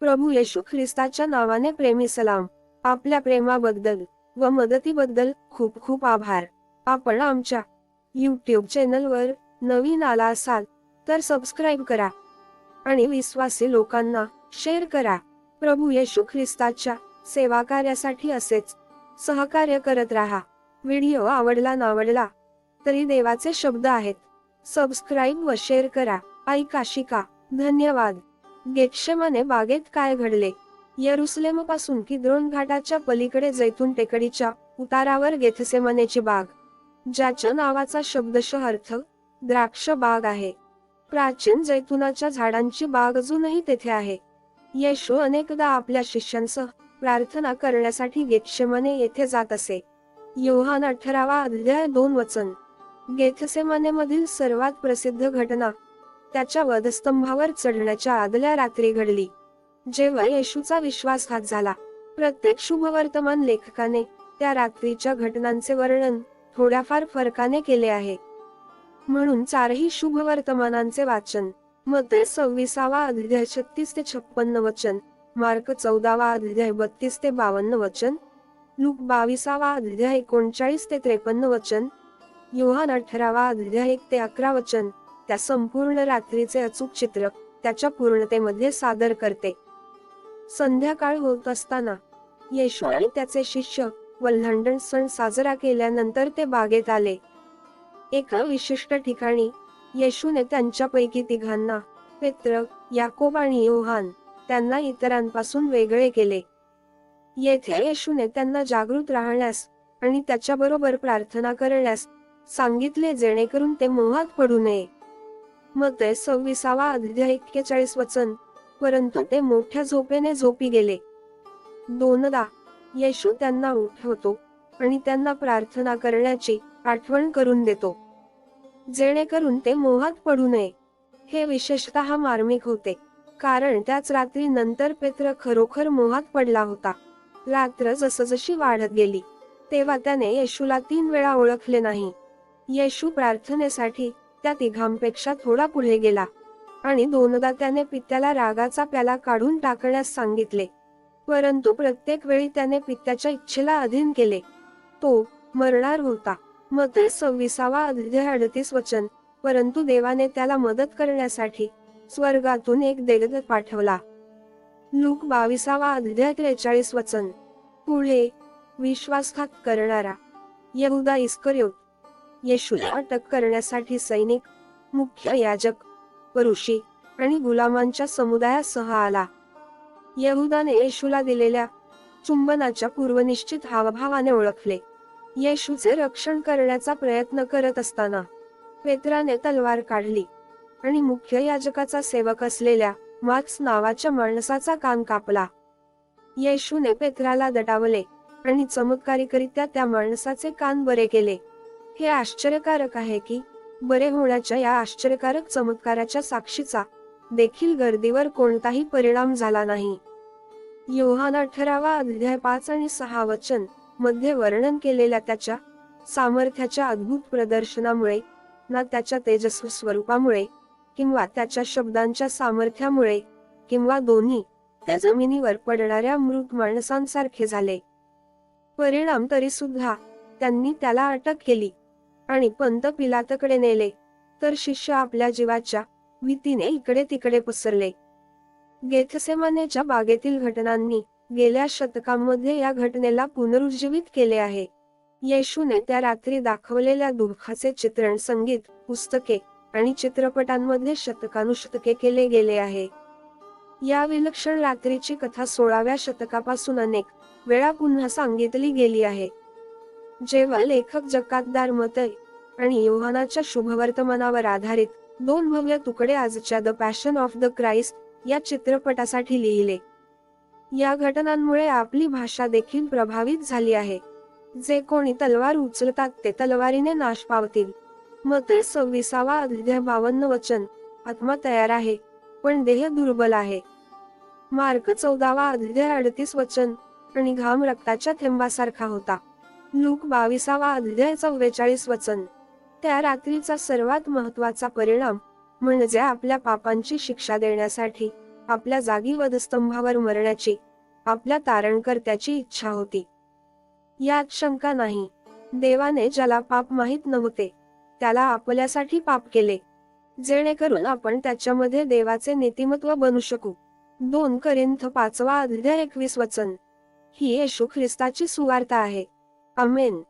प्रभू येशू ख्रिस्ताच्या नावाने प्रेमी सलाम. आपल्या प्रेमाबद्दल व मदतीबद्दल खूप खूप आभार. आपण आमच्या यूट्यूब चॅनलवर नवीन आला असाल तर सबस्क्राईब करा. आणि विश्वासी लोकांना शेअर करा. प्रभू येशू ख्रिस्ताच्या सेवा कार्यासाठी असेच सहकार्य करत राहा. व्हिडिओ आवडला नावडला तरी देवाचे शब्द आहेत. सबस्क्राईब व शेअर करा. ऐका शिका. धन्यवाद. गेटशेमाने बागेत काय घडले? येरुसलेमपासून किद्रोन घाटाच्या पलीकडे जैतून टेकडीच्या उतारावर गेथसेमनेची बाग ज्याच्या नावाचा शब्दशः अर्थ द्राक्ष बाग आहे. प्राचीन जैतुनाच्या झाडांची बाग अजूनही तेथे आहे. येशू अनेकदा आपल्या शिष्यांसह प्रार्थना करण्यासाठी गेथशेमने येथे जात असे. योहान अठरावा अध्याय दोन वचन. गेथसेमने मधील सर्वात प्रसिद्ध घटना त्याच्या वधस्तंभावर चढण्याच्या आदल्या रात्री घडली. जेव्हा येशूचा विश्वासघात झाला प्रत्येक शुभवर्तमान लेखकाने त्या रात्रीच्या घटनांचे वर्णन थोड्याफार फरकाने केले आहे. म्हणून चारही शुभवर्तमानांचे वाचनमध्ये सव्वीसावा अध्याय छत्तीस ते छप्पन्न वचन मार्क चौदावा अध्याय बत्तीस ते बावन्न वचन लूक बावीसावा अध्याय एकोणचाळीस ते त्रेपन्न वचन योहान अठरावा अध्याय एक ते अकरा वचन त्या संपूर्ण रात्रीचे अचूक चित्र त्याच्या पूर्णतेमध्ये सादर करते. संध्याकाळ होत असताना येशू आणि त्याचे शिष्य वल्हंडण सण साजरा केल्यानंतर ते बागेत आले. एका विशिष्ट ठिकाणी येशूने त्यांच्यापैकी तिघांना पेत्र याकोब आणि योहान त्यांना इतरांपासून वेगळे केले. येथे येशूने त्यांना जागृत राहण्यास आणि त्याच्याबरोबर प्रार्थना करण्यास सांगितले जेणेकरून ते मोहात पडू नये. मग ते सव्वीसावा अध्याय एक्केचाळीस वचन. परंतु ते मोठ्या झोपेने झोपी गेले. दोनदा येशू त्यांना उठवतो आणि त्यांना प्रार्थना करण्याची आठवण करून देतो. जेणेकरून ते मोहात पडू नये. हे विशेषतः मार्मिक होते कारण त्याच रात्री नंतर पेत्र खरोखर मोहात पडला होता. रात्र जसजशी वाढत गेली तेव्हा त्याने येशूला तीन वेळा ओळखले नाही. येशू प्रार्थनेसाठी त्या तिघांपेक्षा थोडा पुढे गेला. आणि दोनदा त्याने पित्याला रागाचा प्याला काढून टाकण्यास सांगितले. परंतु प्रत्येक वेळी त्याने पित्याच्या इच्छेला अधीन केले. तो मरणार होता. मग सव्वीसावा अध्याय अडतीस वचन परंतु देवाने त्याला मदत करण्यासाठी स्वर्गातून एक देगदत पाठवला. लूक बावीसावा अध्याय त्रेचाळीस वचन. पुढे विश्वासघात करणारा यहुदा इस्कर्योत. येशूला अटक करण्यासाठी सैनिक मुख्य याजक परुषी आणि गुलामांच्या समुदायासह आला. यहुदाने येशूला दिलेल्या चुंबनाच्या पूर्वनिश्चित हावभावाने ओळखले. येशूचे रक्षण करण्याचा प्रयत्न करत असताना पेत्राने तलवार काढली आणि मुख्य याजकाचा सेवक असलेल्या मार्क्स नावाच्या माणसाचा कान कापला. येशूने पेत्राला दटावले आणि चमत्कारिकरित्या त्या माणसाचे कान बरे केले. हे आश्चर्यकारक आहे की बरे होण्याच्या या आश्चर्यकारक चमत्काराच्या साक्षीचा देखील गर्दीवर कोणताही परिणाम झाला नाही. योहान अठरावा अध्याय पाच आणि सहा वचनमध्ये वर्णन केलेल्या त्याच्या सामर्थ्याच्या अद्भुत प्रदर्शनामुळे ना त्याच्या तेजस्वी स्वरूपामुळे किंवा त्याच्या शब्दांच्या सामर्थ्यामुळे किंवा दोन्ही त्या जमिनीवर पडणाऱ्या मृत माणसांसारखे झाले. परिणाम तरी सुद्धा त्यांनी त्याला अटक केली. आणि पंत पिलातकडे नेले. तर शिष्य आपल्या जीवाच्या भीतीने इकडे तिकडे पसरले. गेथसेमानेच्या बागेतील घटनांनी गेल्या शतकांमध्ये या घटनेला पुनरुज्जीवित केले आहे. येशूने त्या रात्री दाखवलेल्या दुःखाचे चित्रण संगीत पुस्तके आणि चित्रपटांमध्ये शतकानुशतके केले गेले आहे. या विलक्षण रात्रीची कथा सोळाव्या शतकापासून अनेक वेळा पुन्हा सांगितली गेली आहे. जेव्हा लेखक जकातदार मतय आणि योहानाच्या शुभवर्तमानावर आधारित दोन भव्य तुकडे आजच्या the passion of the Christ या चित्रपटासाठी लिहिले. या घटनांमुळे आपली भाषा देखील प्रभावित झाली आहे. जे कोणी तलवार उचलतात ते तलवारीने नाश पावतील. मग सव्वीसावा अध्याय बावन्न वचन आत्मा तयार आहे पण देह दुर्बल आहे. मार्क चौदावा अध्याय अडतीस वचन आणि घाम रक्ताच्या थेंबासारखा होता. लूक बावीसावा अध्याय चव्वेचाळीस वचन. त्या रात्रीचा सर्वात महत्त्वाचा परिणाम म्हणजे आपल्या पापांची शिक्षा देण्यासाठी आपल्या जागी वधस्तंभावर मरण्याची आपल्या तारणकर्त्याची इच्छा होती. यात शंका नाही. देवाने ज्याला पाप माहीत नव्हते त्याला आपल्यासाठी पाप केले. जेणेकरून आपण त्याच्यामध्ये देवाचे नीतिमत्व बनू शकू. दोन करिंथ पाचवा अध्याय एकवीस वचन. ही येशू ख्रिस्ताची सुवार्ता आहे. अमेन